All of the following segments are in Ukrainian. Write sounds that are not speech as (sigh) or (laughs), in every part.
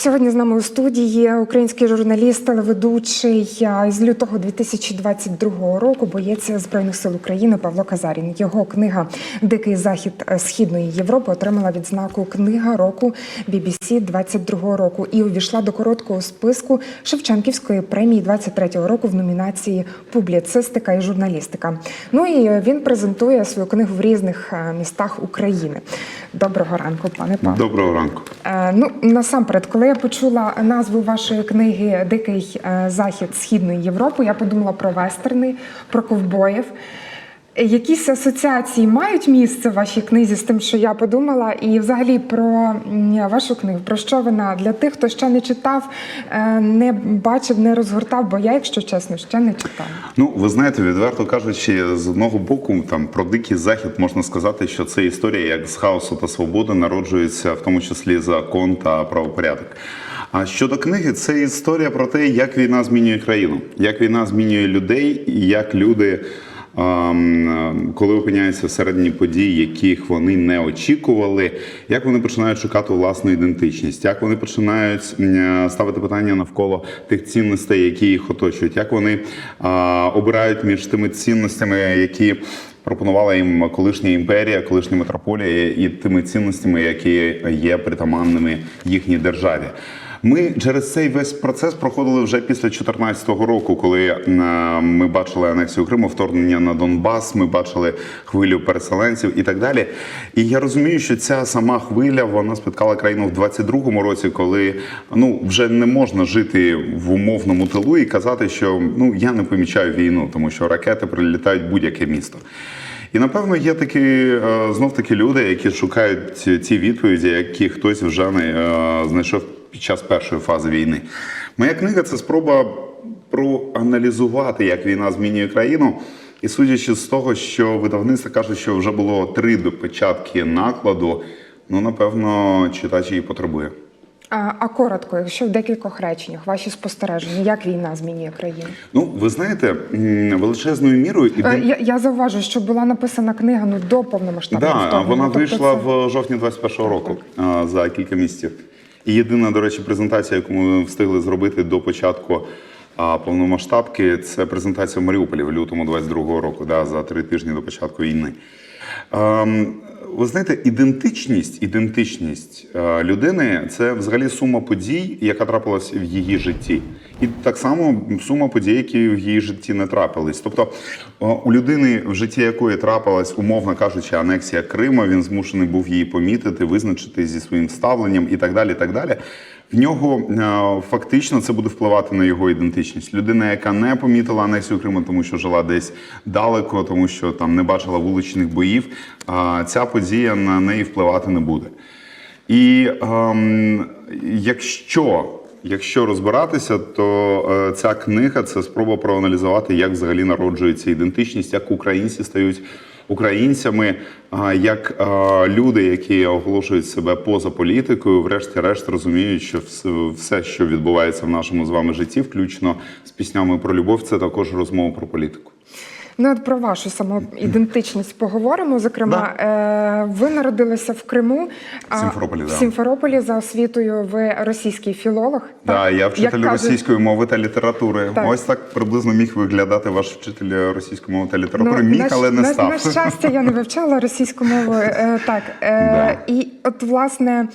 Сьогодні з нами у студії український журналіст, телеведучий з лютого 2022 року, боєць збройних сил України Павло Казарін. Його книга Дикий захід е, східної Європи отримала відзнаку Книга року BBC 22 року і увійшла до короткого списку Шевченківської премії 23 року в номінації Публіцистика і журналістика. Ну і він презентує свою книгу в різних е, містах України. Доброго ранку, пане Павло. Доброго ранку. Е, Ну насамперед, коли я почула назву вашої книги Дикий е, захід Східної Європи, я подумала про вестерни, про ковбоїв. Якісь асоціації мають місце в вашій книзі з тим, що я подумала, і взагалі про вашу книгу, про що вона для тих, хто ще не читав, е, не бачив, не розгортав, бо я, якщо чесно, ще не читала. Ну, ви знаєте, відверто кажучи, з одного боку, там про дикий захід можна сказати, що це історія як з хаосу та свободи народжується, в тому числі закон та правопорядок. А щодо книги, це історія про те, як війна змінює країну, як війна змінює людей, і як люди. Коли опиняються всередині подій, яких вони не очікували, як вони починають шукати власну ідентичність, як вони починають ставити питання навколо тих цінностей, які їх оточують, як вони обирають між тими цінностями, які пропонувала їм колишня імперія, колишня метрополія, і тими цінностями, які є притаманними їхній державі. Ми через цей весь процес проходили вже після 2014 року, коли е, ми бачили анексію Криму, вторгнення на Донбас, ми бачили хвилю переселенців і так далі. І я розумію, що ця сама хвиля вона спіткала країну в 22-му році, коли ну вже не можна жити в умовному тилу і казати, що ну я не помічаю війну, тому що ракети прилітають будь-яке місто. І напевно є такі знов таки люди, які шукають ці- відповіді, які хтось вже не е, знайшов під час першої фази війни. Моя книга це спроба проаналізувати, як війна змінює країну. І судячи з того, що видавництво каже, що вже було три до початки накладу, ну напевно, читач її потребує. А, а коротко, якщо в декількох реченнях, ваші спостереження, як війна змінює країну? Ну, ви знаєте, величезною мірою Е, іде... Я, я зауважу, що була написана книга ну до повномасштабного Да, вторгнення. вона Тобто вийшла це- в жовтні 21-го року а, за кілька місяців. І єдина, до речі, презентація, яку ми встигли зробити до початку повномасштабки, це презентація в Маріуполі в лютому 22-го року, да, за три тижні до початку війни. Ви знаєте, ідентичність, ідентичність е, людини це взагалі сума подій, яка трапилась в її житті, і так само сума подій, які в її житті не трапились. Тобто е, у людини, в житті якої трапилась, умовно кажучи, анексія Криму, він змушений був її помітити, визначити зі своїм ставленням і так далі. І так далі. В нього е, фактично це буде впливати на його ідентичність. Людина, яка не помітила анексію Криму, тому що жила десь далеко, тому що там не бачила вуличних боїв, ця подія на неї впливати не буде. І ем, якщо, якщо розбиратися, то е, ця книга це спроба проаналізувати, як взагалі народжується ідентичність, як українці стають українцями, як люди, які оголошують себе поза політикою, врешті-решт розуміють, що все, що відбувається в нашому з вами житті, включно з піснями про любов, це також розмова про політику. Ну, от про вашу самоідентичність поговоримо. Зокрема, е, ви народилися в Криму а, Сімферополі, в да. Сімферополі за освітою. Ви російський філолог. Так, я вчитель Як кажуть, російської мови та літератури. Так. Ось так приблизно міг виглядати ваш вчитель російської мови та літератури. Ну, міг, на, але не на, став. На щастя, я не вивчала російську мову. Е, так, е, (laughs) і от власне,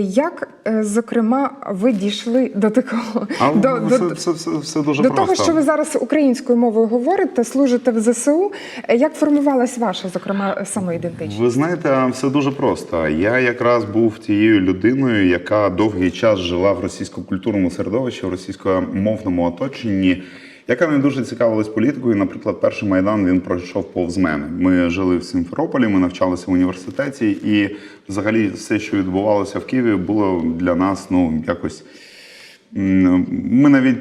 як зокрема ви дійшли до такого А до, все, до, все, все, все дуже до просто. того, що ви зараз українською мовою говорите, служите в ЗСУ. Як формувалась ваша, зокрема, самоідентичність? Ви знаєте, все дуже просто. Я якраз був тією людиною, яка довгий час жила в російсько-культурному середовищі, в російськомовному оточенні, яка не дуже цікавилась політикою. Наприклад, перший майдан він пройшов повз мене. Ми жили в Сімферополі, ми навчалися в університеті, і взагалі все, що відбувалося в Києві, було для нас ну якось. Ми навіть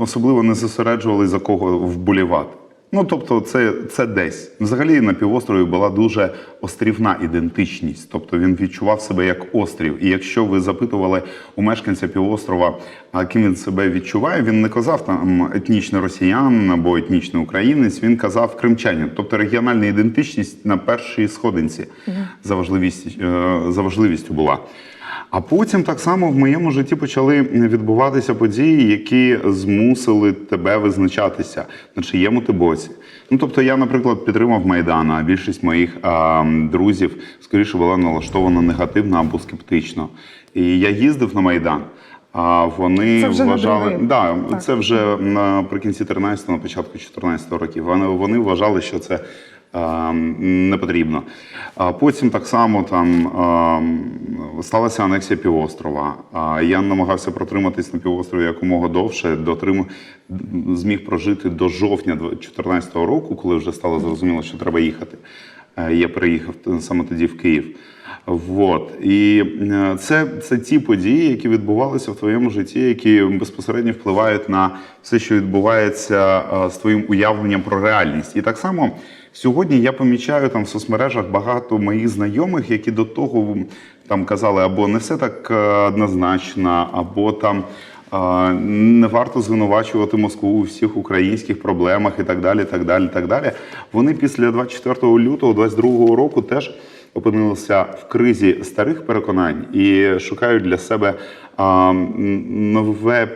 особливо не зосереджували за кого вболівати. Ну тобто, це, це десь. Взагалі на півострові була дуже острівна ідентичність. Тобто він відчував себе як острів. І якщо ви запитували у мешканця півострова, а ким він себе відчуває, він не казав там етнічний росіян або етнічний українець, він казав кримчанин. Тобто регіональна ідентичність на першій сходинці за важливість, е, за важливістю була. А потім так само в моєму житті почали відбуватися події, які змусили тебе визначатися, на чиєму ти боці. Ну тобто, я, наприклад, підтримав Майдан, а більшість моїх а, друзів скоріше була налаштована негативно або скептично. І я їздив на Майдан. А вони Це вже вважали, да, Так. це вже наприкінці 13-го, на початку 14-го років. Вони, вони вважали, що це не потрібно. Потім так само там е, сталася анексія півострова. Я намагався протриматись на півострові якомога довше, дотрим... зміг прожити до жовтня 2014 року, коли вже стало зрозуміло, що треба їхати. Е, Я переїхав саме тоді в Київ. Вот. І е, це, це ті події, які відбувалися в твоєму житті, які безпосередньо впливають на все, що відбувається е, з твоїм уявленням про реальність. І так само сьогодні я помічаю там в соцмережах багато моїх знайомих, які до того там казали, або не все так е, однозначно, або там. е, Не варто звинувачувати Москву у всіх українських проблемах і так далі. так далі, так далі. Вони після 24 лютого 22 року теж опинилися в кризі старих переконань і шукають для себе нове,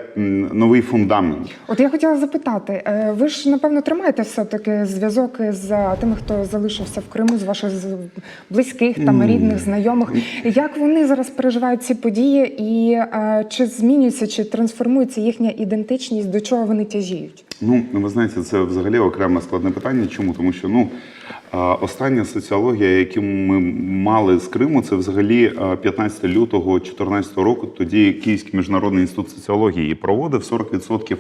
новий фундамент. От я хотіла запитати, е, ви ж напевно тримаєте все-таки зв'язок з е, тими, хто залишився в Криму, з ваших близьких там рідних, знайомих. Як вони зараз переживають ці події, і е, чи змінюється, чи трансформується їхня ідентичність, до чого вони тяжіють? Ну, ви знаєте, це взагалі окреме складне питання. Чому? Тому що ну остання соціологія, яку ми мали з Криму, це взагалі 15 лютого 2014 року. Тоді Київський міжнародний інститут соціології проводив 40%.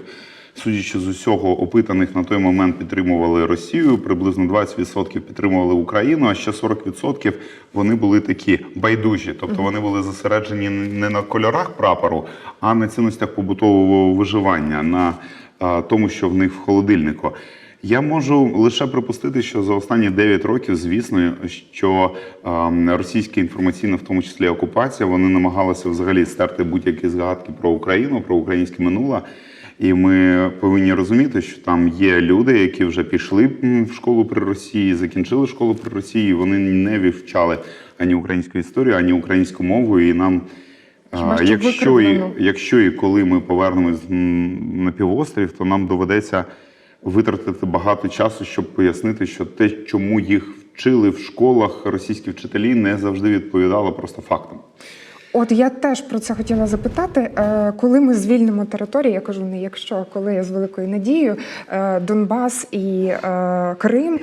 Судячи з усього, опитаних на той момент підтримували Росію, приблизно 20% підтримували Україну, а ще 40% вони були такі байдужі, тобто вони були зосереджені не на кольорах прапору, а на цінностях побутового виживання, на тому, що в них в холодильнику. Я можу лише припустити, що за останні 9 років, звісно, що російська інформаційна, в тому числі окупація, вони намагалися взагалі стерти будь-які згадки про Україну, про українське минуле. І ми повинні розуміти, що там є люди, які вже пішли в школу при Росії, закінчили школу при Росії. Вони не вивчали ані українську історію, ані українську мову. І нам, якщо і, якщо і коли ми повернемось на півострів, то нам доведеться витратити багато часу, щоб пояснити, що те, чому їх вчили в школах російські вчителі, не завжди відповідало просто фактам. От я теж про це хотіла запитати. Е, Коли ми звільнимо території, я кажу не якщо, а коли я з великою надією, е, Донбас і е, Крим.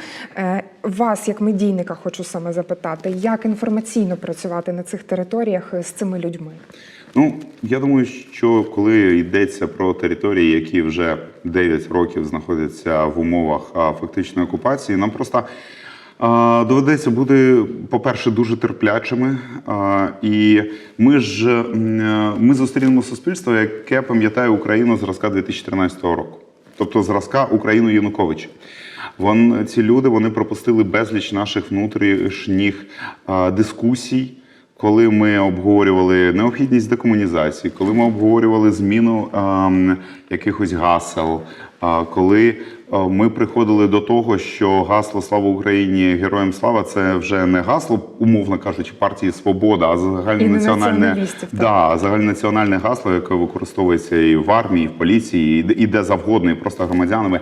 Вас, як медійника, хочу саме запитати, як інформаційно працювати на цих територіях з цими людьми? Ну, я думаю, що коли йдеться про території, які вже 9 років знаходяться в умовах фактичної окупації, нам просто доведеться бути, по-перше, дуже терплячими. І ми ж е, ми зустрінемо суспільство, яке пам'ятає Україну зразка 2014 року, тобто зразка Україну Януковича. Вон ці люди вони пропустили безліч наших внутрішніх дискусій коли ми обговорювали необхідність декомунізації, коли ми обговорювали зміну якихось гасел, коли е, ми приходили до того, що гасло Слава Україні, героям слава це вже не гасло, умовно кажучи, партії Свобода, а загальнонаціональне да, загальнонаціональне гасло, яке використовується і в армії, і в поліції, і де- завгодно, і просто громадянами.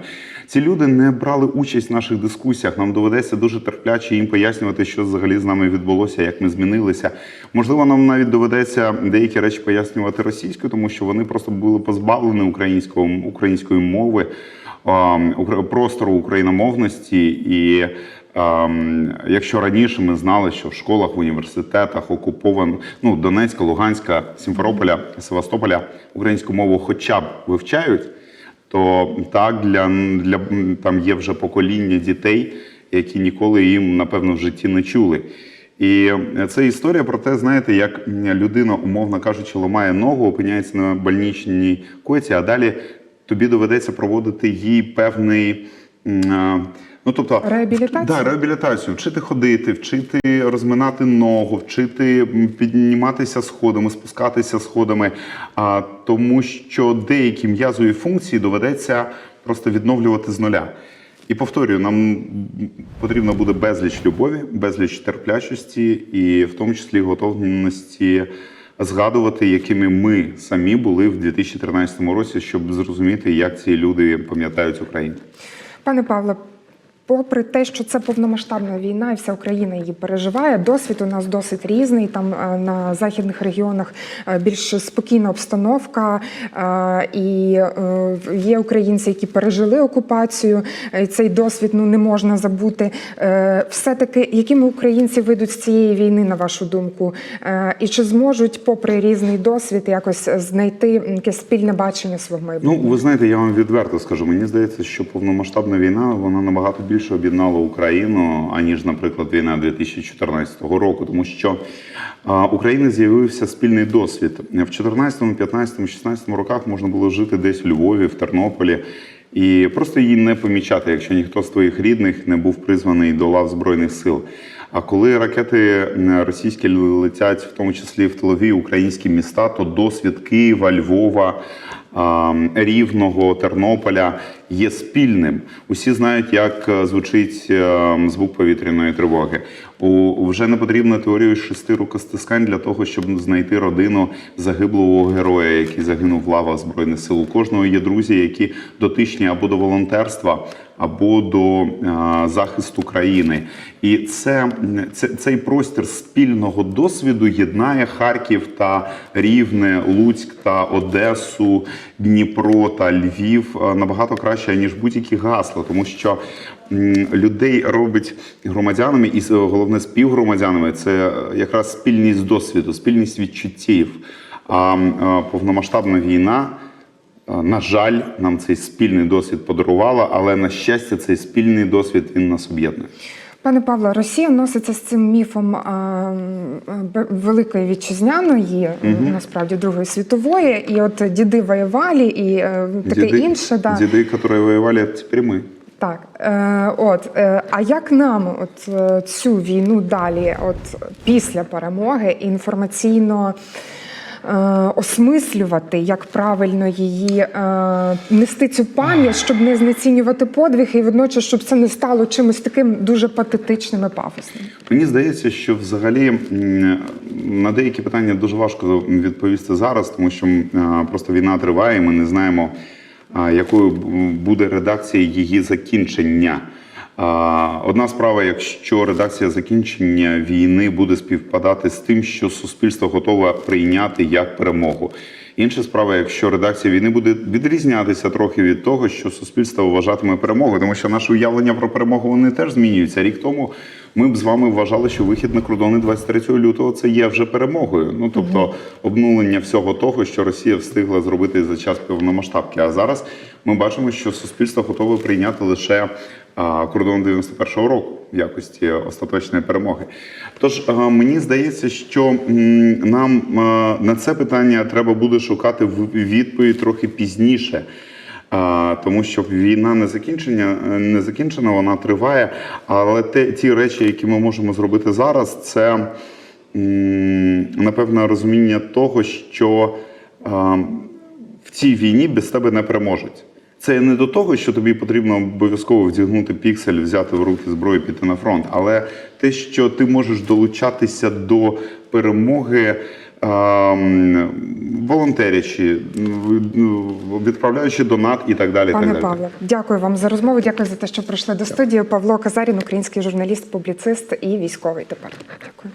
Ці люди не брали участь в наших дискусіях. Нам доведеться дуже терпляче їм пояснювати, що взагалі з нами відбулося, як ми змінилися. Можливо, нам навіть доведеться деякі речі пояснювати російською, тому що вони просто були позбавлені української мови, простору україномовності і. Ем, якщо раніше ми знали, що в школах, в університетах окупован ну Донецька, Луганська, Сімферополя, Севастополя українську мову хоча б вивчають, то так для, для там є вже покоління дітей, які ніколи їм напевно в житті не чули. І це історія про те, знаєте, як людина, умовно кажучи, ламає ногу, опиняється на больничній койці, а далі тобі доведеться проводити їй певний. Ну, тобто, Реабілітацію? Да, реабілітацію, вчити ходити, вчити розминати ногу, вчити підніматися сходами, спускатися сходами, а, тому що деякі м'язові функції доведеться просто відновлювати з нуля. І повторюю, нам потрібно буде безліч любові, безліч терплячості, і в тому числі готовності згадувати, якими ми самі були в 2013 році, щоб зрозуміти, як ці люди пам'ятають Україну. Пане Павло, попри те, що це повномасштабна війна, і вся Україна її переживає, досвід у нас досить різний. Там е, на західних регіонах е, більш спокійна обстановка, е, і є українці, які пережили окупацію. Цей досвід ну не можна забути. Е, Все-таки, якими українці вийдуть з цієї війни, на вашу думку, і чи зможуть, попри різний досвід, якось знайти якесь спільне бачення свого майбутнього? Ну, ви знаєте, я вам відверто скажу. Мені здається, що повномасштабна війна вона набагато більше об'єднала Україну, аніж, наприклад, війна 2014 року, тому що України з'явився спільний досвід в 14, 15, 16 роках. Можна було жити десь у Львові, в Тернополі. І просто її не помічати, якщо ніхто з твоїх рідних не був призваний до лав збройних сил. А коли ракети російські летять, в тому числі в тилові українські міста, то досвід Києва, Львова, Рівного, Тернополя є спільним. Усі знають, як е, звучить е, звук повітряної тривоги. У вже не потрібно теорію шести рукостискань для того, щоб знайти родину загиблого героя, який загинув в лавах збройних сил. У кожного є друзі, які дотичні або до волонтерства, або до е, захисту країни. І це, це цей простір спільного досвіду єднає Харків та Рівне, Луцьк та Одесу, Дніпро та Львів набагато краще ніж будь-які гасла, тому що людей робить громадянами і е, головне співгромадянами. Це е, якраз спільність досвіду, спільність відчуттів. А е, повномасштабна війна. На жаль, нам цей спільний досвід подарувала, але на щастя, цей спільний досвід він нас об'єднує. Пане Павло, Росія носиться з цим міфом а, великої вітчизняної, насправді Другої світової, і от діди воювали, і е, таке інше. Да. Діди, які воювали, тепер ми. Так, е, от е, а як нам от е, цю війну далі, от після перемоги, інформаційно осмислювати, як правильно її е, нести цю пам'ять, щоб не знецінювати подвиг, і водночас, щоб це не стало чимось таким дуже патетичним і пафосним. Мені здається, що взагалі на деякі питання дуже важко відповісти зараз, тому що просто війна триває, і ми не знаємо, якою буде редакція її закінчення. Одна справа, якщо редакція закінчення війни буде співпадати з тим, що суспільство готове прийняти як перемогу. Інша справа, якщо редакція війни буде відрізнятися трохи від того, що суспільство вважатиме перемогою, тому що наше уявлення про перемогу вони теж змінюються. Рік тому ми б з вами вважали, що вихід на кордони 23 лютого це є вже перемогою. Ну тобто обнулення всього того, що Росія встигла зробити за час повномасштабки. А зараз ми бачимо, що суспільство готове прийняти лише кордон 91-го року в якості остаточної перемоги. Тож мені здається, що нам на це питання треба буде шукати відповідь трохи пізніше. Тому що війна не закінчення не закінчена, вона триває. Але те, ті речі, які ми можемо зробити зараз, це напевне розуміння того, що в цій війні без тебе не переможуть. Це не до того, що тобі потрібно обов'язково вдягнути піксель, взяти в руки зброю, піти на фронт, але те, що ти можеш долучатися до перемоги. ем, Волонтерячи, ну, відправляючи донат і так далі. Пане так далі. Павло, дякую вам за розмову. Дякую за те, що прийшли до студії. Павло Казарін, український журналіст, публіцист і військовий тепер. Дякую.